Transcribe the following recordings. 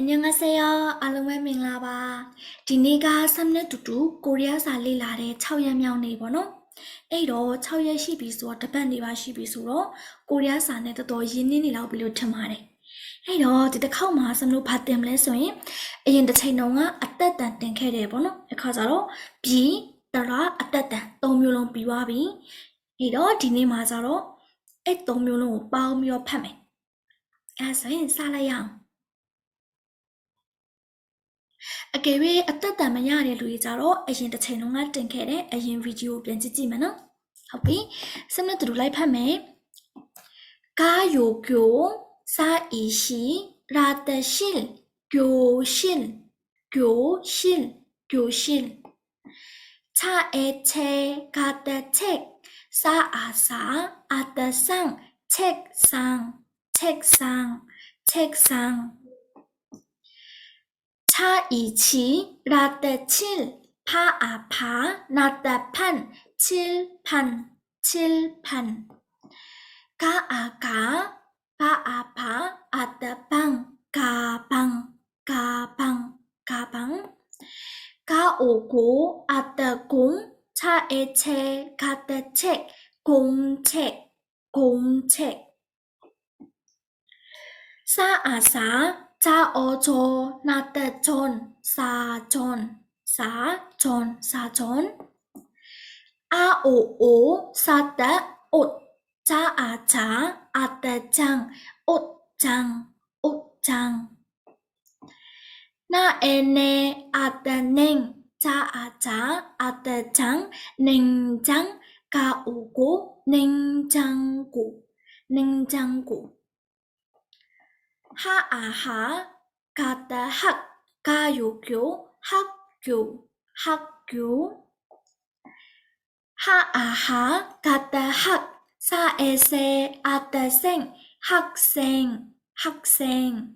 အညငါဆေယအားလုံးပဲမင်္ဂလာပါဒီနေ့ကဆမ်နဲ့တူတူကိုရီးယားစာလေ့လာတဲ့6ရက်မြောက်နေ့ပေါ့နော်အဲ့တော့6ရက်ရှိပြီဆိုတော့တပတ်နေပါရှိပြီဆိုတော့ကိုရီးယားစာနဲ့တော်တော်ရင်းနှီးနေလောက်ပြီလို့ထင်ပါတယ်အဲ့တော့ဒီတစ်ခေါက်မှာဆမ်တို့ဘာတင်မလဲဆိုရင်အရင်တစ်ချိန်တုန်းကအသက်တန်တင်ခဲ့တယ်ပေါ့နော်အခါကျတော့ပြီးတရာအသက်တန်၃မျိုးလုံးပြီးသွားပြီအဲ့တော့ဒီနေ့မှာကျတော့အဲ့၃မျိုးလုံးကိုပေါင်းပြီးတော့ဖတ်မယ်အဲ့ဒါဆိုရင်စလိုက်ရအောင် အကယ်၍အသက်တန်မရတဲ့လူတွေကြတော့အရင်တစ်ချိန်လုံးကတင်ခဲ့တဲ့အရင်ဗီဒီယိုပြန်ကြည့်ကြည့်မယ်နော်ဟုတ်ပြီစမတူတူလိုက်ဖတ်မယ်ကာယိုကျိုစာအီရှိရာတရှိလကျိုရှိလကျိုရှိလကျိုရှိလချာအဲချေကာတချက်စာအာစာအတဆန်ချက်ဆန်ချက်ဆန်ချက်ဆန် 차이치 라떼칠 파아파 나따판 칠판 칠판. 가아가 파아파 아따방 가방 가방 가방. 가오고 아따공 차에체 가떼책 공책 공책. 사아사 자어조 나떼존 사존 사존 사존 아오오 사떼옷 자아자 아떼장 옷장 옷장 나에네 아떼냉 자아자 아떼장 냉장 가오고 냉장고 냉장고 하아하 가다 학 가요교 학교 학교 하아하 가다 학 사에세 아따생 학생 학생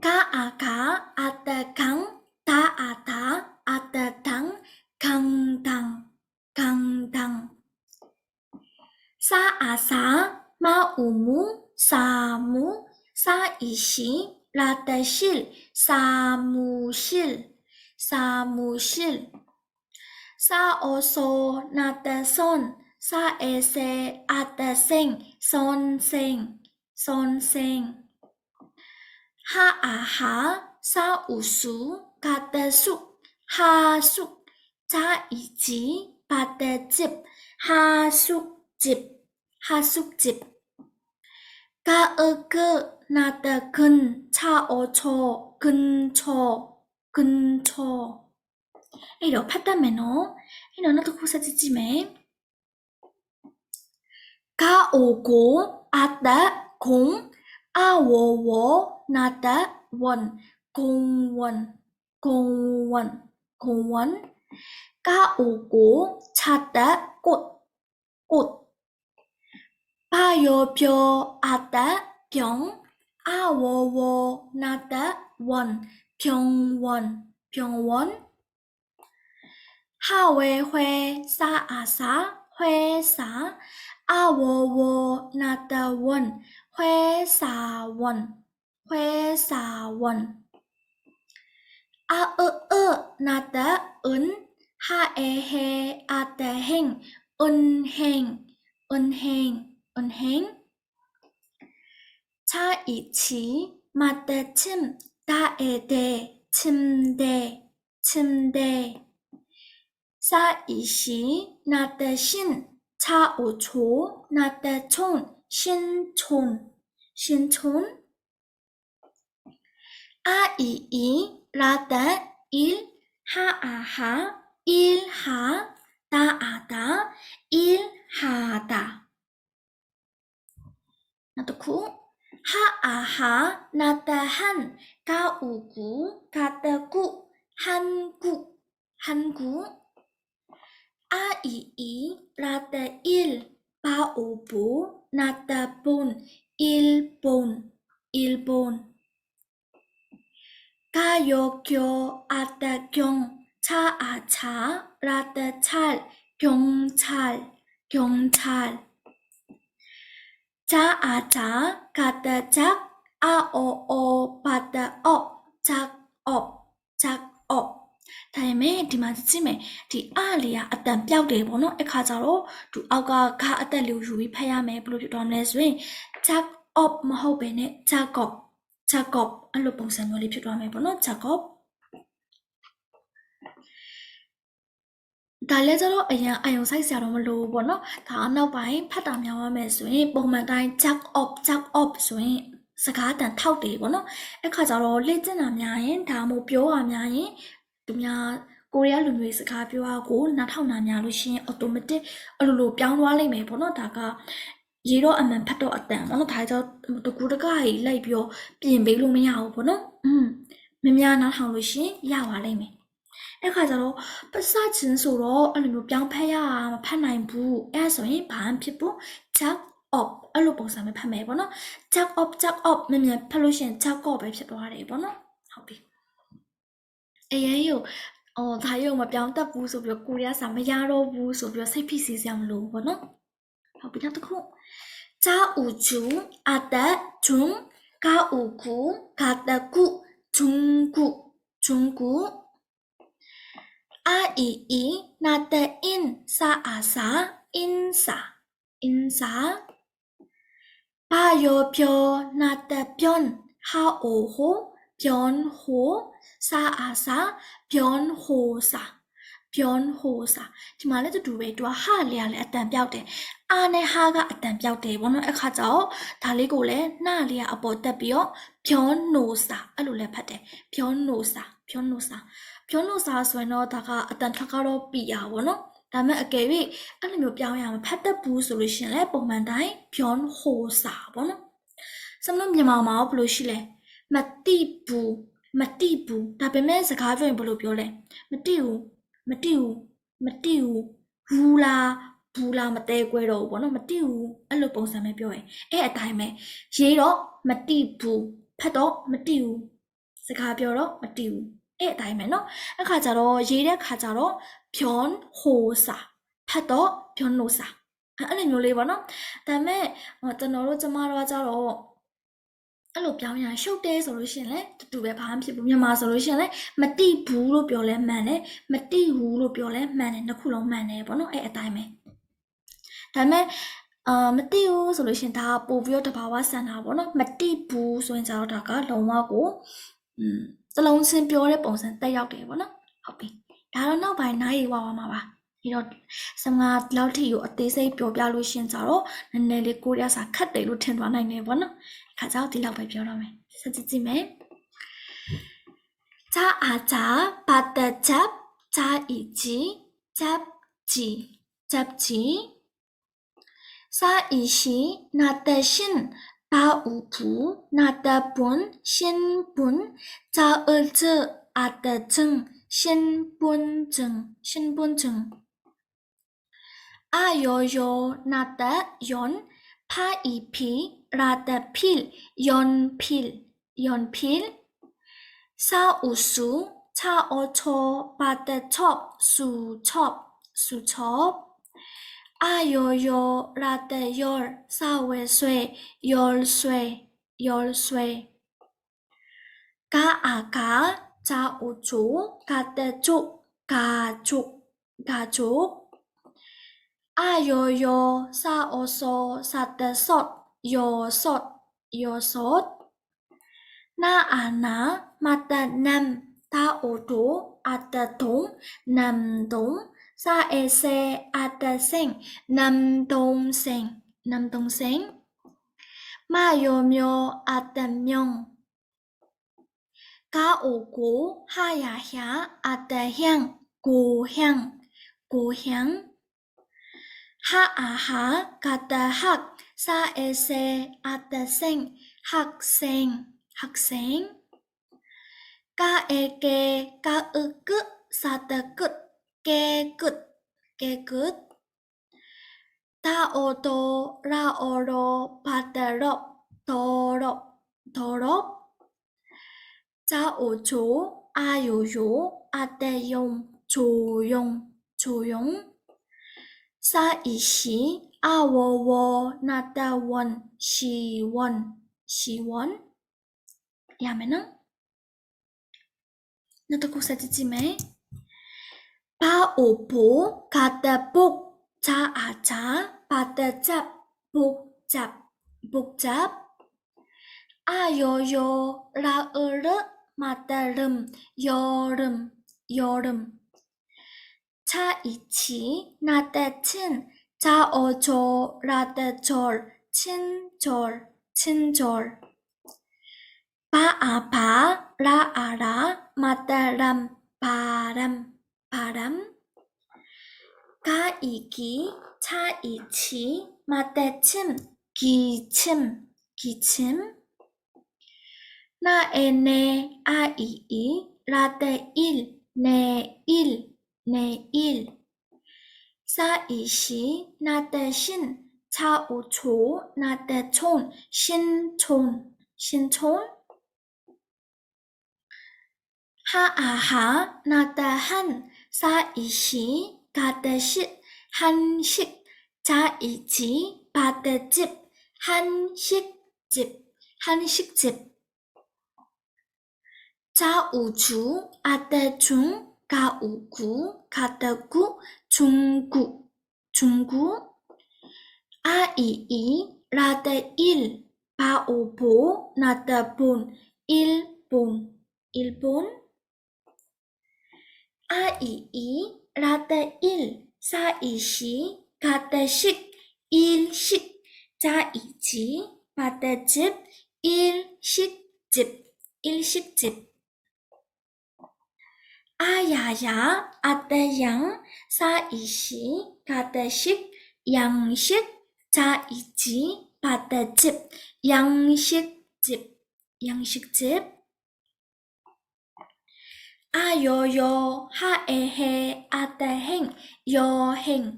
가아가 아따강 다아다 아따당 강당 강당 사아사 마우무 사무 사이시 라떼실 사무실 사무실 사오소 나떼손 사에세 아떼생 손생 손생 하아하 사우수 가떼수 하수 자이지 바떼집 하숙집 하숙집 가으그 나다 kun cho kun cho, Ê đó phát ta mẹ nó. Ê nó nó thuộc khu xa chi chi mẹ Ka ô cố A ta cũng A wo wo Na ta won Cùng won Cùng won Cùng won. Ka ô cố Cha ta kut kut. 파요표 아따 병 아워워 나따 원 병원 병원 하웨회 사아사 회사 아워워 나따 원 회사원 회사원 아으으 나따 은 하에헤 아따 행 은행 은행 은행? 차이치. 마대 침. 다에대 침대 침대. 사이시. 나대신. 차오초. 나대 총 신촌. 신촌? 아이이. 라다 일 하아하. 일하. 다아다. 일하다. 넣고 하아하 나다한 가우구 가다구 한국 한국 아이이 라다일 바오보 나다본 일본 일본. 가요교 아다경 차아차 라다찰 경찰 경찰. cha a cha ka ta chak a o o pa ta o chak o chak o ဒါပေမဲ့ဒီမှာကြည့်မယ်ဒီအလေးကအတန်ပြောက်တယ်ပေါ့နော်အခါကျတော့သူအောက်ကခါအသက်လေးကိုယူပြီးဖတ်ရမယ်ဘယ်လိုဖြစ်သွားမလဲဆိုရင် chak up မဟုတ်ဘဲနဲ့ jacob jacob အဲ့လိုပုံစံမျိုးလေးဖြစ်သွားမယ်ပေါ့နော် jacob ဒါလည်းကျတော့အရင်အယုံဆိုင်ဆရာတော့မလို့ပေါ့နော်ဒါအနောက်ပိုင်းဖတ်တာများရမယ်ဆိုရင်ပုံမှန်တိုင်း check up check up ဆိုရင်စကားတန်ထောက်တယ်ပေါ့နော်အဲ့ခါကျတော့လေ့ကျင့်တာများရင်ဒါမှမဟုတ်ပြောတာများရင်သူများကိုရီးယားလူမျိုးစကားပြောတာကိုနားထောင်တာများလို့ရှိရင် automatic အဲ့လိုလိုပြောင်းသွားလိမ့်မယ်ပေါ့နော်ဒါကရေတော့အမှန်ဖတ်တော့အတန်ပေါ့နော်ဒါကြောင့်တကူတကကြီးလိုက်ပြီးတော့ပြင်ပေးလို့မရဘူးပေါ့နော်อืมမများနားထောင်လို့ရှိရင်ရပါလိမ့်မယ် အဲ့ခါကျတော့ပတ်စချင်းဆိုတော့အဲ့လိုမျိုးပြောင်းဖက်ရတာမဖက်နိုင်ဘူးအဲ့ဆိုရင်ဘာမှဖြစ်ဘူး jack up အဲ့လိုပုံစံမျိုးဖက်မယ်ပေါ့နော် jack up jack up မြန်မြန်ဖက်လို့ရှိရင် jack up ပဲဖြစ်သွားတယ်ပေါ့နော်ဟုတ်ပြီအရင်ကိုအော်ဒါရုံမပြောင်းတတ်ဘူးဆိုပြီးတော့ကိုရီးယားစာမရတော့ဘူးဆိုပြီးတော့စိတ်ဖိစီးစရာမလိုဘူးပေါ့နော်ဟုတ်ပြီနောက်တစ်ခုဂျာအူဂျူအတက်ဂျွန်ကာအူကူကာတကူဂျွန်ကူဂျွန်ကူ a i i na te in sa a sa in sa in sa ba yo pyo na te pyon ha o ho pyon ho sa a sa pyon ho sa pyon ho sa ဒီမှာလည်းတူတူပဲသူကဟာလေရလည်းအတန်ပြောက်တယ်အာနဲ့ဟာကအတန်ပြောက်တယ်ဘောနော်အခါကျတော့ဒါလေးကိုလည်းနှလေးကအပေါ်တက်ပြီးတော့ pyon no sa အဲ့လိုလည်းဖတ်တယ် pyon no sa pyon no sa ပြောလို့စားဆိုရင်တော့ဒါကအတန်ထွက်ကတော့ပြရပါဘောနော်ဒါမဲ့အကယ်၍အဲ့လိုမျိုးပြောင်းရမှာဖတ်တတ်ဘူးဆိုလို့ရှိရင်လည်းပုံမှန်တိုင်းပြောင်းဟိုစာပေါ့နော်စမလို့မြန်မာမှာဘယ်လိုရှိလဲမတိဘူးမတိဘူးဒါပေမဲ့စကားပြောရင်ဘယ်လိုပြောလဲမတိဘူးမတိဘူးမတိဘူးဘူးလားဘူးလားမတဲကွဲတော့ဘူးပေါ့နော်မတိဘူးအဲ့လိုပုံစံပဲပြောရင်အဲ့အတိုင်းပဲရေးတော့မတိဘူးဖတ်တော့မတိဘူးစကားပြောတော့မတိဘူး အဲ့အတိုင်းပဲเนาะအခါကျတော့ရေးတဲ့ခါကျတော့ဖြွန်ဟိုစာဖတ်တော့ဖြွန်နိုစာအဲ့လိုမျိုးလေးပေါ့နော်ဒါပေမဲ့ကျွန်တော်တို့ကျမတို့ကကျတော့အဲ့လိုပြောင်းရရှုပ်တယ်ဆိုလို့ရှိရင်လည်းတူတူပဲဘာမှဖြစ်ဘူးမြန်မာဆိုလို့ရှိရင်လည်းမတိဘူးလို့ပြောလဲမှန်တယ်မတိဘူးလို့ပြောလဲမှန်တယ်နှစ်ခုလုံးမှန်တယ်ပေါ့နော်အဲ့အတိုင်းပဲဒါပေမဲ့အာမတိဘူးဆိုလို့ရှိရင်ဒါပို့ပြီးတော့တဘာဝဆန်တာပေါ့နော်မတိဘူးဆိုရင်ကျတော့ဒါကလုံးဝကိုอืม စလုံးစင်းပြောတဲ့ပုံစံတက်ရောက်တယ်ပေါ့နော်ဟုတ်ပြီဒါတော့နောက်ပိုင်းနားရီဝါဝါမှာပါပြီးတော့စမငါလောက်ထိကိုအသေးစိတ်ပြောပြလို့ရှရင်ကြတော့နည်းနည်းလေးကိုရီးယားစာခတ်တယ်လို့ထင်သွားနိုင်တယ်ပေါ့နော်ခါကြောက်ဒီလောက်ပဲပြောတော့မယ်ဆက်ကြည့်ကြည့်မယ်자아자 바다잡자이지 잡지 잡지 사이시 나대신 바우부 나다본 신분 자을즈 아다증 신분증 신분증 아요요 나다 연 파이피 라다 필 연필 연필 사우수 차어초 바다 첩 수첩 수첩 Ayoyo rateyor sawe sue yol sue yol sue. Ka aka cha uchu ka te chu ka chu ka chu. a yo yo sa oso sa te sot yo sot yo sot. Na ana mata nam ta utu ata tum nam tum sa e se ata sen nam tông sen nam tông sen ma yo myo ata myong. Cá o cố ha ya há ata hiang cố hiang cố hiang ha a ha kata hak, sa e se ata sen hak sen hak sen ka e ke, ka u ku sa ta kut 깨끗, 깨끗. 다오도, 라오로, 바다럽, 더럽, 더럽. 자오조, 아요요, 아대용, 조용, 조용. 사이시, 아워워, 나다원, 시원, 시원. 야매는? 나도 고사지지매. 파오포 가다복 자아자 바다잡 복잡 복잡. 아요요 라으르 마따름 여름 여름. 차이치 나다친 자어조 라다절 친절 친절. 바아바 라아라 마따람 바람. 바람 가이기 차이치 마대 침 기침 기침. 나에 네 아이이 라대 일 네일 내일. 사이시 나 대신 차오초 나 대촌 신촌 신촌 하아하 나대한 사이시 가대시 한식 자이지 바대집 한식집 한식집. 자우주 아대중 가우구 가대구 중구 중구. 아이이 라대 일 바오보 나대 본 일본. 일본 아이이 라대 일 사이시 가대식 일식 자이지 바대집 일식집 일식집 아야야 아대양 사이시 가대식 양식 자이지 바대집 양식집 양식집 啊哟哟，哈哎嘿，阿的嘿，哟嘿，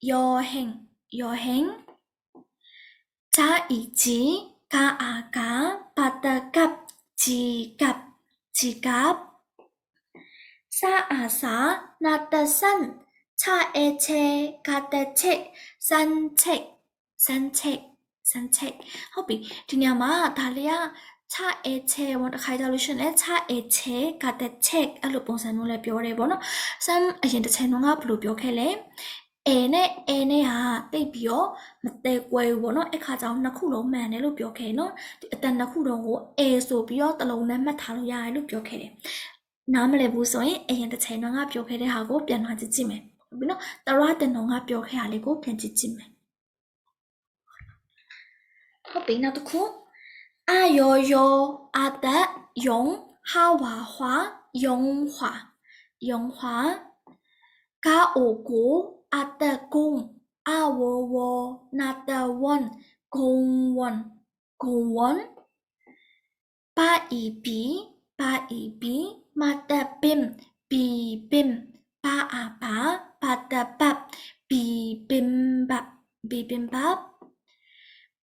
哟嘿，哟嘿。查一查，卡阿卡，把的卡，查卡，查卡。查阿查，拿的查，查哎查，卡的查，查查，查查，查查。好，别，听你阿妈，他来啊。 ချအဲချဲပေါ့တစ်ခါကြလို့ရှိရင်လည်းချအဲချဲကတဲ့ check အဲ့လိုပုံစံမျိုးလည်းပြောတယ်ပေါ့နော် some အရင်တစ်ချိန်လုံးကဘယ်လိုပြောခဲ့လဲအဲနဲ့အဲနဲ့ဟာတိတ်ပြီးတော့မတဲကွဲဘူးပေါ့နော်အဲ့ခါကျတော့နှစ်ခုလုံးမှန်တယ်လို့ပြောခဲ့နော်ဒီအတန်နှစ်ခုလုံးကိုအဲဆိုပြီးတော့တစ်လုံးနဲ့မှတ်ထားလို့ရတယ်လို့ပြောခဲ့တယ်နားမလည်ဘူးဆိုရင်အရင်တစ်ချိန်လုံးကပြောခဲ့တဲ့ဟာကိုပြန်လာကြည့်ကြည့်မယ်ဟုတ်ပြီနော်တရတဲ့နှုံကပြောခဲ့တာလေးကိုပြန်ကြည့်ကြည့်မယ်ဟုတ်ပြီနောက်တစ်ခု A yo yo a da yong ha wa hua, yong hua. Yong, hua. Ka o gu a da gung. A wo wo na da won. Gung won. Gung, won. Ba i bi ba i bi ma da bim bi bim ba a ba ba da bap bi bim bap bi bim bap.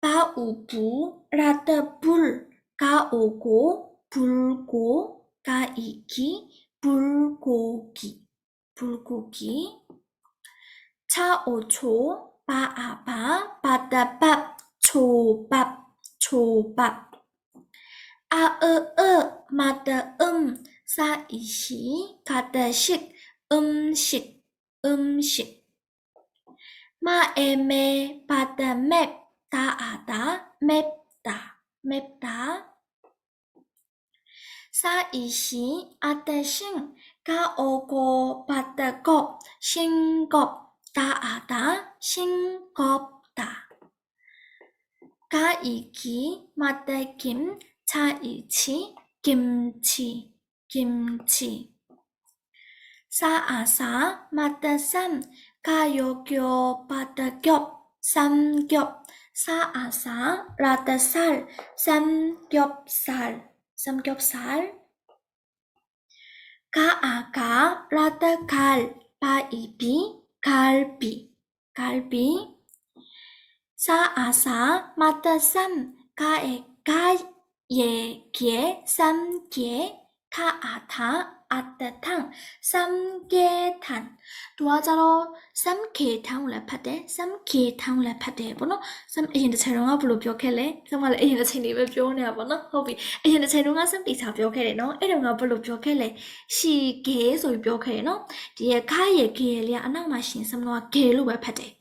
바우부 라더불 가오고 불고 가이기 불고기. 불고기. 차오초 바아바 바다밥 초밥 초밥. 아으으 마다음 사이시 가다식 음식 음식. 마에메 바다맵 다아다? 맵다. 맵다. 사이시 아대싱 가오고 바다고 싱겁 다아다? 싱겁다. 가이기 마대김 차이치 김치 김치. 사아사 마다삼 가요교 바다겹 삼겹 사아사 라다살 삼겹살 삼겹살 가아가 라다갈 바이비 갈비 갈비 사아사 마다삼 가에 가예게 삼게 타아타 အတထံစမ်ကေထံသူကကြတော့စမ်ကေထံကိုလည်းဖတ်တယ်စမ်ကေထံကိုလည်းဖတ်တယ်ပေါ့နော်စမ်အရင်တစ်ချိန်တော့ကဘယ်လိုပြောခဲ့လဲစမ်ကလည်းအရင်တစ်ချိန်လေးပဲပြောနေတာပေါ့နော်ဟုတ်ပြီအရင်တစ်ချိန်တော့ကစမ်တိစာပြောခဲ့တယ်နော်အဲ့တုန်းကဘယ်လိုပြောခဲ့လဲရှီကေဆိုပြီးပြောခဲ့တယ်နော်ဒီရခါရကေရလေးကအနောက်မှာရှင်စမ်တော့ကေလို့ပဲဖတ်တယ်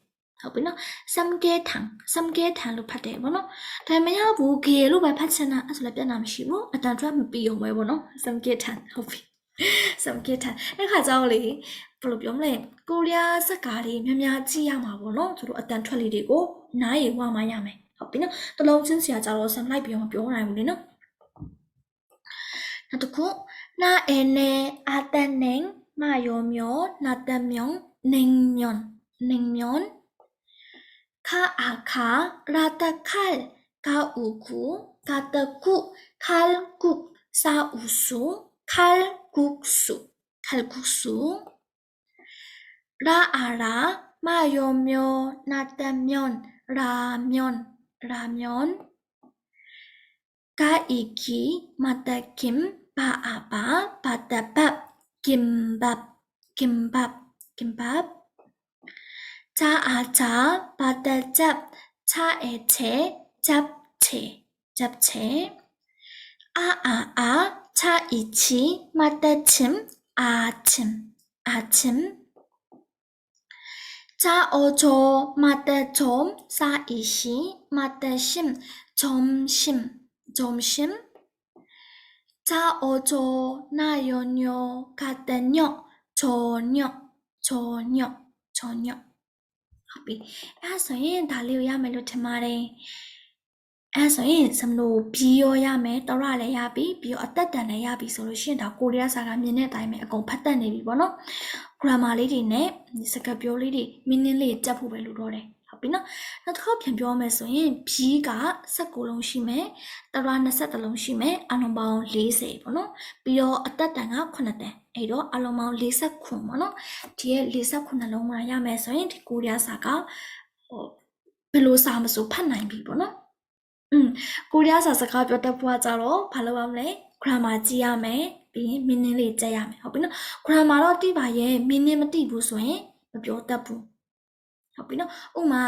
ဟုတ်ပြီနော်စမ်ကေထံစမ်ကေထံလို့ဖတ်တယ်ပေါ့နော်ဒါမရဘူးကေလို့ပဲဖတ်ချင်တာအဲ့ဆိုလည်းပြန်တာမရှိဘူးအတန်ထွက်မပြီးအောင်ပဲပေါ့နော်စမ်ကေထံဟုတ်ပြီ စမ်ကေထံအဲ့ခါကြောင့်လေဘယ်လိုပြောမလဲကိုရီးယားစက်ကားလေးများများကြည့်ရမှာပေါ့နော်သူတို့အတန်ထွက်လေးတွေကိုနားရဝမှရမယ်ဟုတ်ပြီနော်တလုံးချင်းစရာကြတော့ဆမ်လိုက်ပြီးတော့မပြောနိုင်ဘူးလေနော်နောက်တစ်ခုနာအဲနေအတန်နင်းမယောမျောနာတမြောင်နင်းမြွန်နင်းမြွန်ခါအခါရာတခါလ်ကာဥကူကာတကုခါလ်ကုစာဥစုခါလ် 국수, 칼국수. 라아라 마요면 나다면 라면 라면. 가이키 마다김 바아바 바다밥 김밥 김밥 김밥. 자아자 바다잡 차에채 잡채 잡채. 아아아 차이치 마다침 아침 아침 자어조 마다좀 사이시 마다심 점심 점심 자어조 나요뇨 가다뇨 저녁 저녁 저녁 ဟုတ်ပြီအဲ့ဒါဆိုရင်ဒါလေးကိုရမယ်လို့ထင်ပါတယ် အဲ့ဒါဆိုရင်စမလို့ဘီရောရမယ်တော်ရလည်းရပြီပြီးတော့အသက်တန်လည်းရပြီဆိုလို့ရှိရင်ဒါကိုရီးယားစာကမြင်တဲ့အတိုင်းပဲအကုန်ဖတ်တတ်နေပြီပေါ့နော် grammar လေးတွေနဲ့ဒီစကားပြောလေးတွေ meaning လေးတက်ဖို့ပဲလိုတော့တယ်ဟုတ်ပြီနော်နောက်တစ်ခေါက်ပြန်ပြောမယ်ဆိုရင်ဘီက16လုံးရှိမယ်တရ20လုံးရှိမယ်အလုံးပေါင်း40ပေါ့နော်ပြီးတော့အသက်တန်က9တန်အဲ့တော့အလုံးပေါင်း40ခွန်ပေါ့နော်ဒီရဲ့49လုံးမှာရမယ်ဆိုရင်ဒီကိုရီးယားစာကဟိုဘယ်လိုစာမဆိုဖတ်နိုင်ပြီပေါ့နော်။ อืมကိုရီးယားစာစကားပြောတတ်ဖို့ကကြတော့ဘာလုပ်ရမလဲ grammar ကြည့်ရမယ်ပြီးရင် meaning လေးကြည့်ရမယ်ဟုတ်ပြီနော် grammar တော့တိပါရဲ့ meaning မတိဘူးဆိုရင်မပြောတတ်ဘူးဟုတ်ပြီနော်ဥပမာ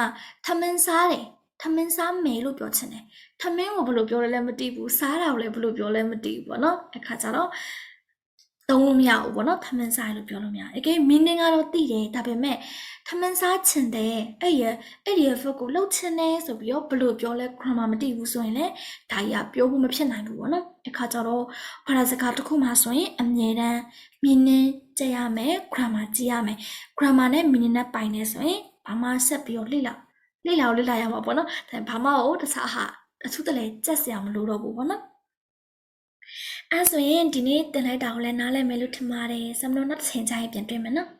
ထမင်းစားတယ်ထမင်းစားမယ်လို့ပြောချင်တယ်ထမင်းကိုဘယ်လိုပြောလဲလဲမသိဘူးစားတာကိုလည်းဘယ်လိုပြောလဲမသိဘူးပေါ့နော်အခါကျတော့ သုံးလို့မရဘူးပေါ့နော်ထမင်းစားလို့ပြောလို့မရဘူး။ again meaning ကတော့သိတယ်ဒါပေမဲ့ထမင်းစားချင်တယ်အဲ့ရအဲ့ဒီ verb ကိုလှုပ်ချင်တယ်ဆိုပြီးတော့ဘယ်လိုပြောလဲ grammar မသိဘူးဆိုရင်လည်းဒါကြီးကပြောဖို့မဖြစ်နိုင်ဘူးပေါ့နော်။အခါကျတော့ဘာသာစကားတစ်ခုမှဆိုရင်အမြဲတမ်း meaning ကြည့်ရမယ် grammar ကြည့်ရမယ် grammar နဲ့ meaning နဲ့ပိုင်နေဆိုရင်ဘာမှဆက်ပြီးတော့လေ့လာလေ့လာလေ့လာရမှာပေါ့နော်။ဒါဘာမှကိုတခြားဟာအထူးတလဲကြက်စရာမလိုတော့ဘူးပေါ့နော်။ အဲဆိုရင်ဒီနေ့တင်လိုက်တာကိုလည်းနားလည်မယ်လို့ထင်ပါတယ်။ဆမ်လို့နောက်တစ်ချိန်ကျရင်ပြန်တွေ့မယ်နော်။